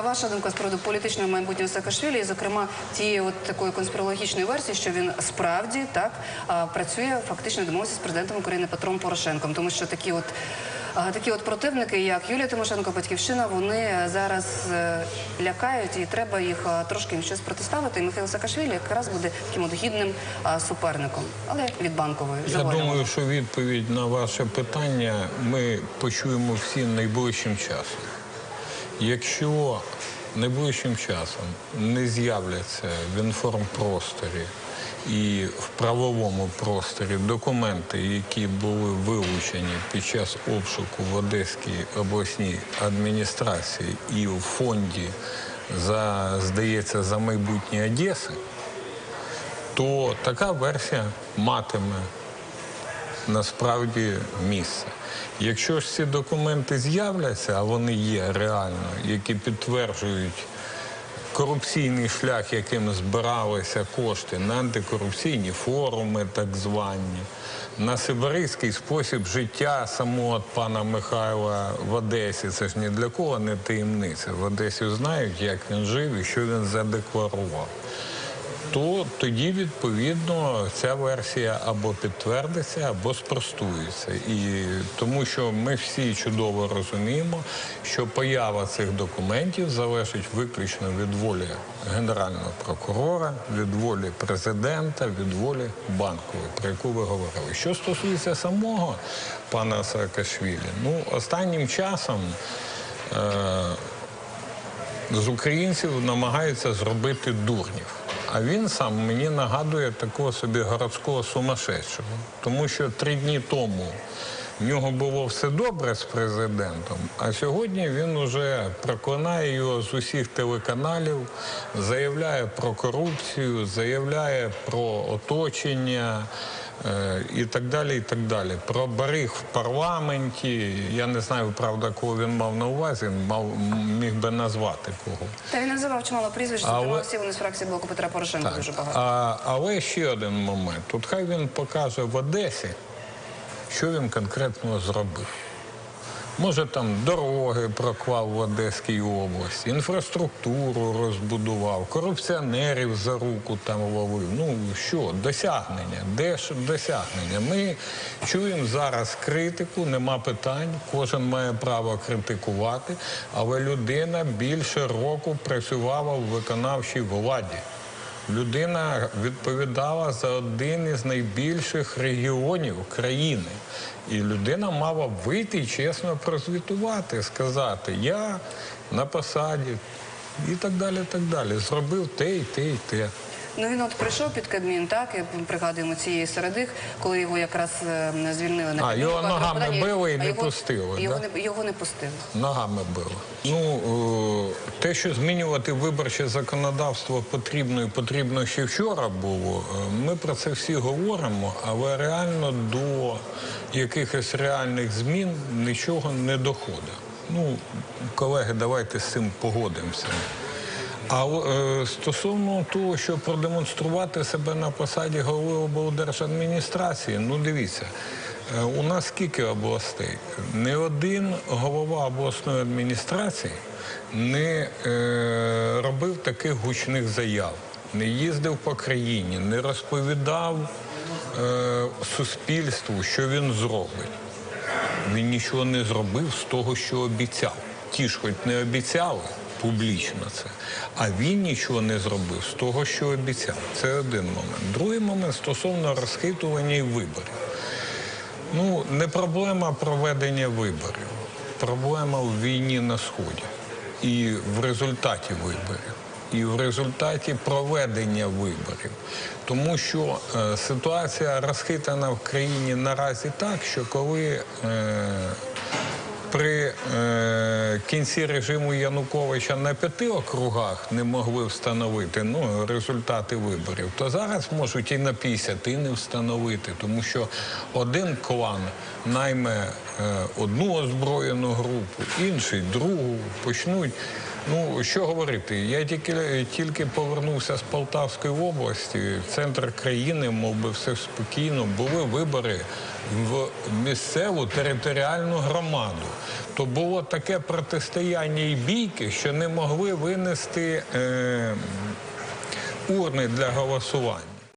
Ваша думка з приводу політичного майбутнього Саакашвілі, і, зокрема, тієї от такої конспірологічної версії, що він справді так працює фактично домовився з президентом України Петром Порошенком, тому що такі от. Такі от противники, як Юлія Тимошенко, Батьківщина, вони зараз е, лякають і треба їх трошки їм щось протиставити. І Михайло Саакашвілі якраз буде таким от гідним суперником, але від банкової Я думаю, що відповідь на ваше питання ми почуємо всі найближчим часом. Якщо найближчим часом не з'являться в інформпросторі і в правовому просторі документи, які були вилучені під час обшуку в Одеській обласній адміністрації і в фонді за, здається, за майбутнє Одеси, то така версія матиме насправді місце. Якщо ж ці документи з'являться, а вони є реально, які підтверджують корупційний шлях, яким збиралися кошти на антикорупційні форуми, так звані, на сибирський спосіб життя самого пана Михайла в Одесі. Це ж ні для кого не таємниця. В Одесі знають, як він жив і що він задекларував то тоді відповідно ця версія або підтвердиться, або спростується. І тому що ми всі чудово розуміємо, що поява цих документів залежить виключно від волі генерального прокурора, від волі президента, від волі банкової, про яку ви говорили. Що стосується самого пана Саакашвілі, ну останнім часом. Е- з українців намагаються зробити дурнів. А він сам мені нагадує такого собі городського сумасшедшого. Тому що три дні тому в нього було все добре з президентом, а сьогодні він уже проклинає його з усіх телеканалів, заявляє про корупцію, заявляє про оточення. е, І так далі, і так далі. Про бариг в парламенті. Я не знаю, правда, кого він мав на увазі, мав міг би назвати кого. Та він називав чимало прізвищ, Але- вони з фракції блоку Петра Порошенка дуже багато. А, але ще один момент. Тут хай він покаже в Одесі, що він конкретно зробив. Може, там дороги проклав в Одеській області, інфраструктуру розбудував, корупціонерів за руку там ловив. Ну що, досягнення? Де ж досягнення? Ми чуємо зараз критику, нема питань, кожен має право критикувати, але людина більше року працювала в виконавчій владі. Людина відповідала за один із найбільших регіонів країни. І людина мала вийти і чесно прозвітувати, сказати, я на посаді і так далі. так далі. Зробив те, і те, і те. Ну він от прийшов під Кабмін, так і пригадуємо цієї середи, коли його якраз е, звільнили на А, Кабмін. його ногами били і не його- пустили, Його, да? не, його не пустили. Ногами било. Ну, е, те, що змінювати виборче законодавство потрібно і потрібно ще вчора було, е, ми про це всі говоримо, але реально до якихось реальних змін нічого не доходить. Ну, колеги, давайте з цим погодимося. А е, стосовно того, щоб продемонструвати себе на посаді голови облдержадміністрації, ну дивіться, е, у нас скільки областей? Не один голова обласної адміністрації не е, робив таких гучних заяв, не їздив по країні, не розповідав е, суспільству, що він зробить. Він нічого не зробив з того, що обіцяв. Ті ж хоч не обіцяли публічно це, а він нічого не зробив з того, що обіцяв. Це один момент. Другий момент стосовно розхитування і виборів. Ну, не проблема проведення виборів, проблема в війні на Сході і в результаті виборів. І в результаті проведення виборів, тому що е, ситуація розхитана в країні наразі так, що коли е, при е, кінці режиму Януковича на п'яти округах не могли встановити ну, результати виборів, то зараз можуть і на 50 і не встановити, тому що один клан найме е, одну озброєну групу, інший другу почнуть Ну що говорити? Я тільки тільки повернувся з Полтавської області, центр країни, мов би все спокійно. Були вибори в місцеву територіальну громаду. То було таке протистояння і бійки, що не могли винести е, урни для голосування.